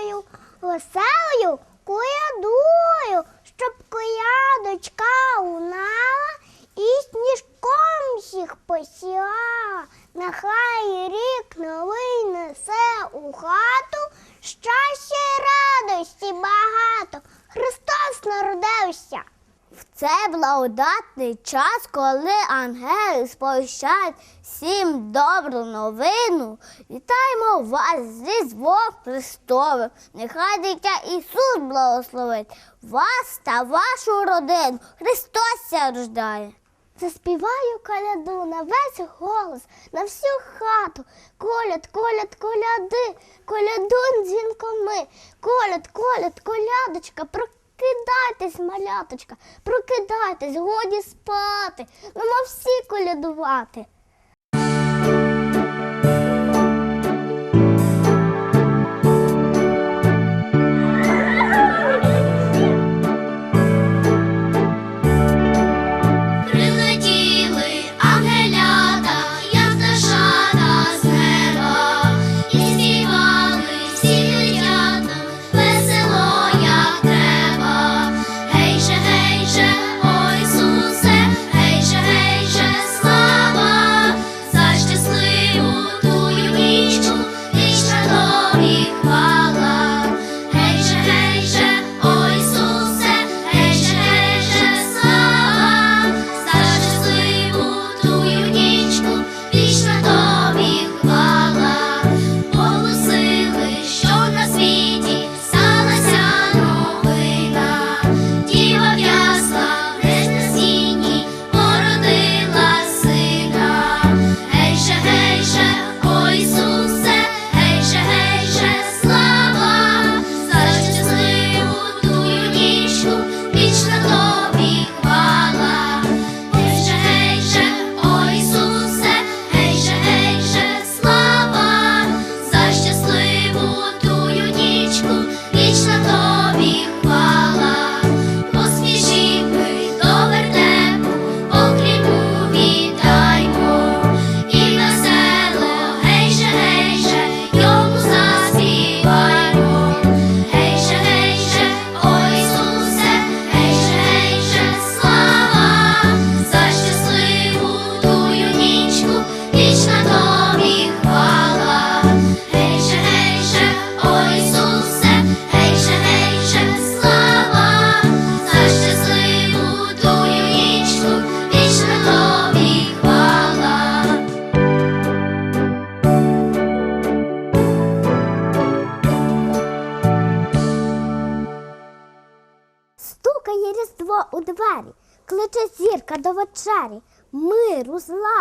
святою, веселою коядою, щоб коядочка унала і сніжком всіх посіла. Нехай рік новий несе у хату щастя й радості багато. Христос народився. В цей благодатний час, коли ангели сповіщають всім добру новину, вітаємо вас з Різдвом Христовим. Нехай дитя Ісус благословить вас та вашу родину. Христос ся рождає. Заспіваю коляду на весь голос, на всю хату. Коляд, коляд, коляди, колядун дзвінкоми. Коляд, коляд, колядочка, прокидайтесь, маляточка, прокидайтесь, годі спати. Нема ма всі колядувати.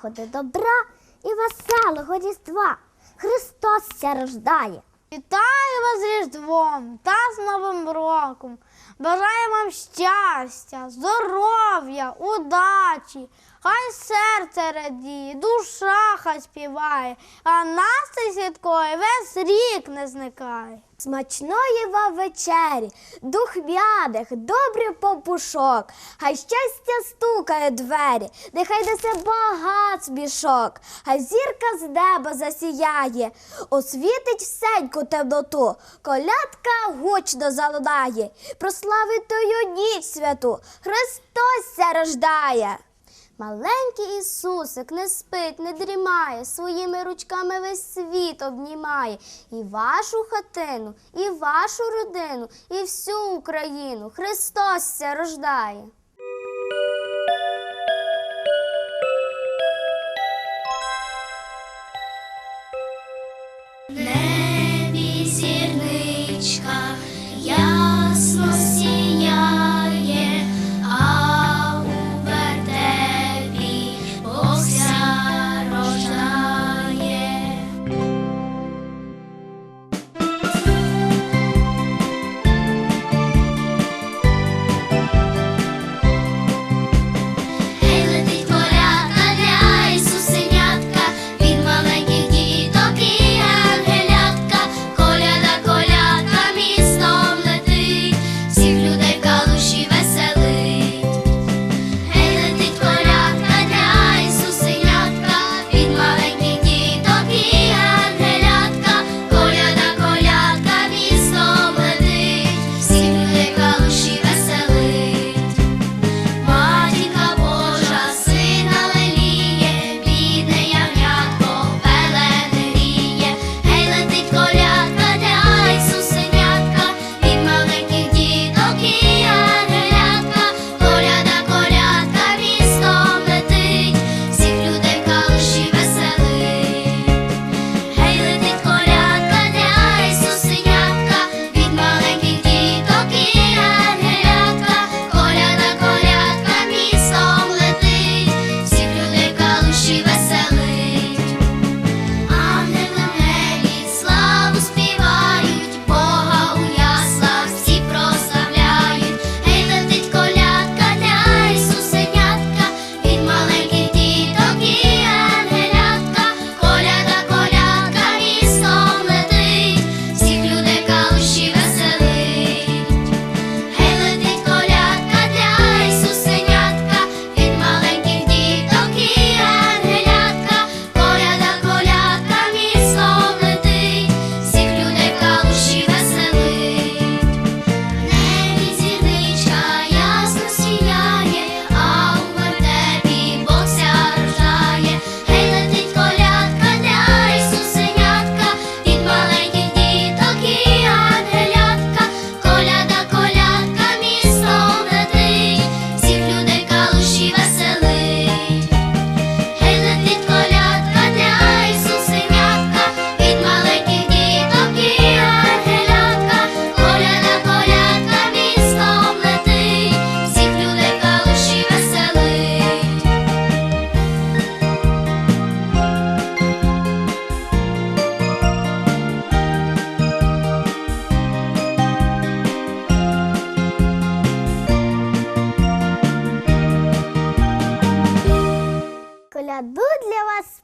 Злагоди, добра і веселого різдва. Христос ся рождає. Вітаю вас з Різдвом та з Новим роком. Бажаю вам щастя, здоров'я, удачі. Хай серце радіє, душа хай співає, а настрій святкої весь рік не зникає. Смачної вам вечері, духмяних, добрий попушок, хай щастя стукає двері, нехай несе багат смішок, хай зірка з неба засіяє, освітить всеньку темноту, колядка гучно залунає, прославить тою ніч святу, Христос рождає. Маленький Ісусик не спить, не дрімає, своїми ручками весь світ обнімає. І вашу хатину, і вашу родину, і всю Україну Христос ся рождає.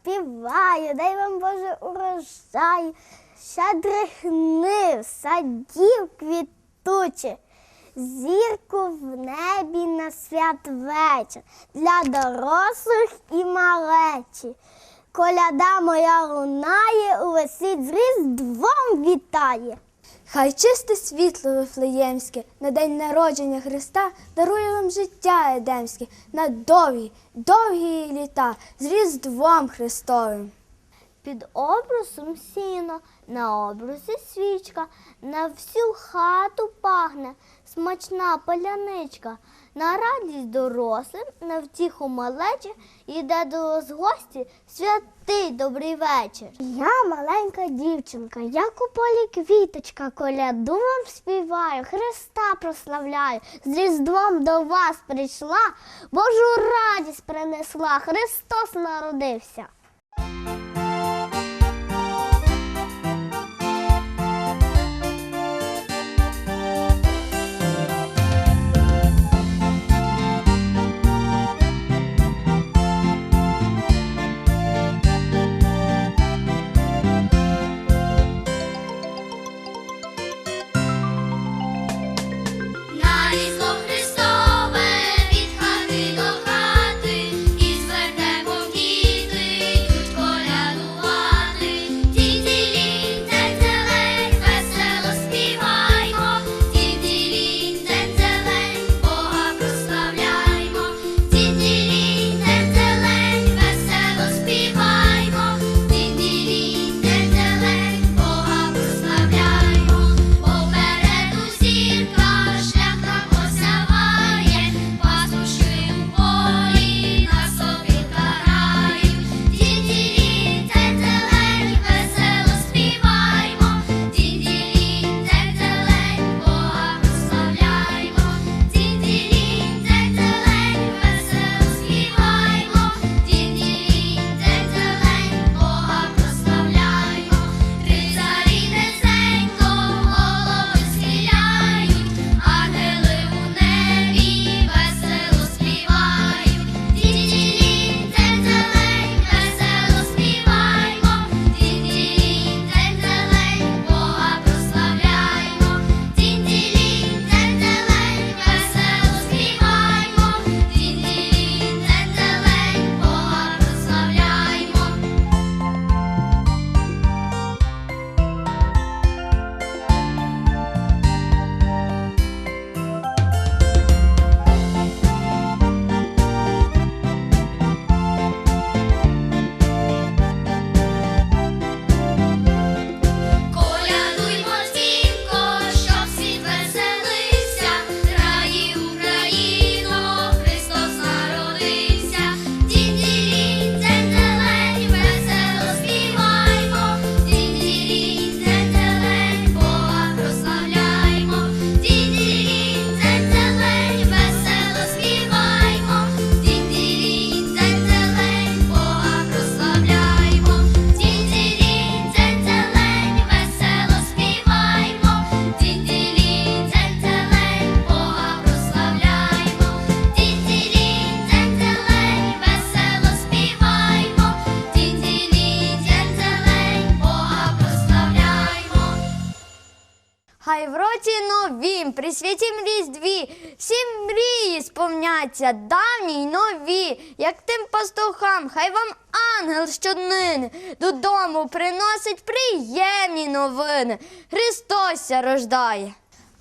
Співаю, дай вам Боже урожаю, щедрих гнив, садів квітучі, зірку в небі на святвечір для дорослих і малечі. Коляда моя лунає, увесь світ з Різдвом вітає. Хай чисте світло вифлеємське на день народження Христа дарує вам життя едемське на довгі, довгі літа з Різдвом Христовим. Під обрусом сіно, на обрусі свічка, на всю хату пахне смачна поляничка. На радість дорослим, на втіху малечі, йде до вас гості святий добрий вечір. Я маленька дівчинка, як у полі квіточка, коляду вам співаю, Христа прославляю, з Різдвом до вас прийшла, Божу радість принесла, Христос народився. Хай в році новім, при святім різдві, всі мрії сповняться, давні й нові, як тим пастухам, хай вам ангел щоднини додому приносить приємні новини. Христос рождає.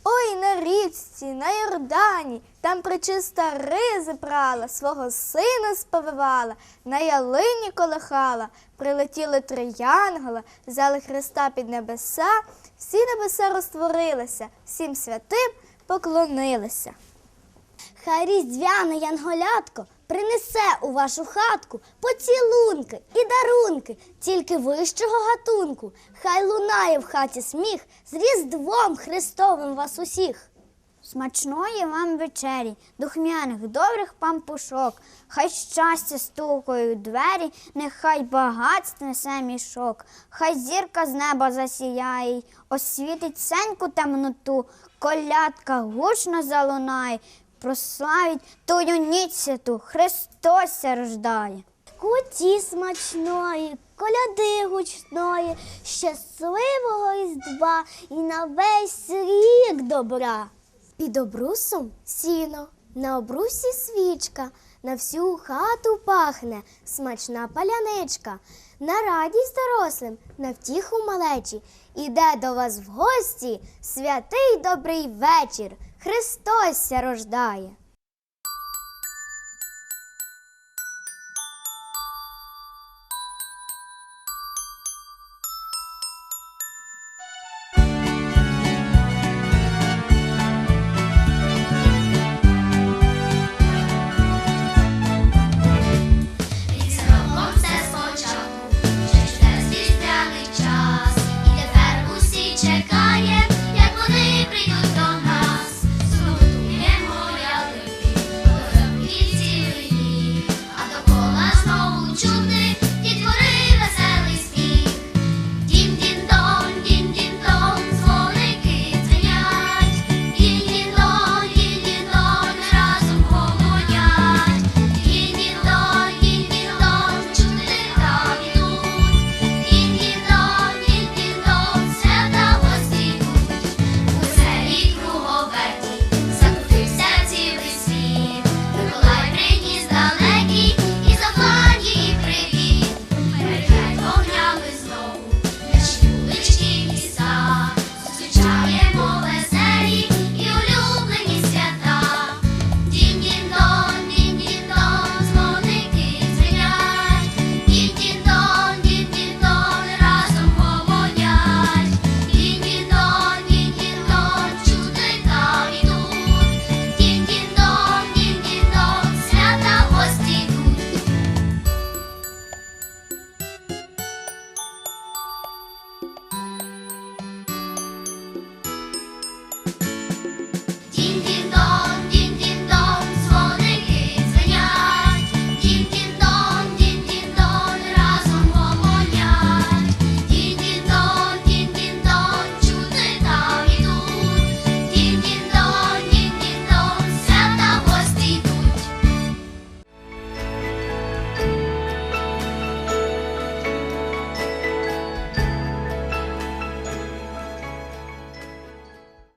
Ой, на річці, на Йордані, там причиста ризи брала, свого сина сповивала, на ялині колихала, прилетіли три янгола, взяли Христа під небеса, всі небеса розтворилися, всім святим поклонилися. Хай різдвяне янголятко принесе у вашу хатку поцілунки і дарунки, тільки вищого гатунку. Хай лунає в хаті сміх з Різдвом Христовим вас усіх. Смачної вам вечері, духмяних добрих пампушок, хай щастя стукають двері, нехай багатств несе мішок, хай зірка з неба засіяє, освітить сеньку темноту, колядка гучно залунає, прославить тую ніч святу, Христос ся рождає. Куті смачної, коляди гучної, щасливого іздва і на весь рік добра. Під обрусом сіно, на обрусі свічка, на всю хату пахне смачна паляничка. На радість дорослим, на втіху малечі, іде до вас в гості святий добрий вечір. Христос ся рождає.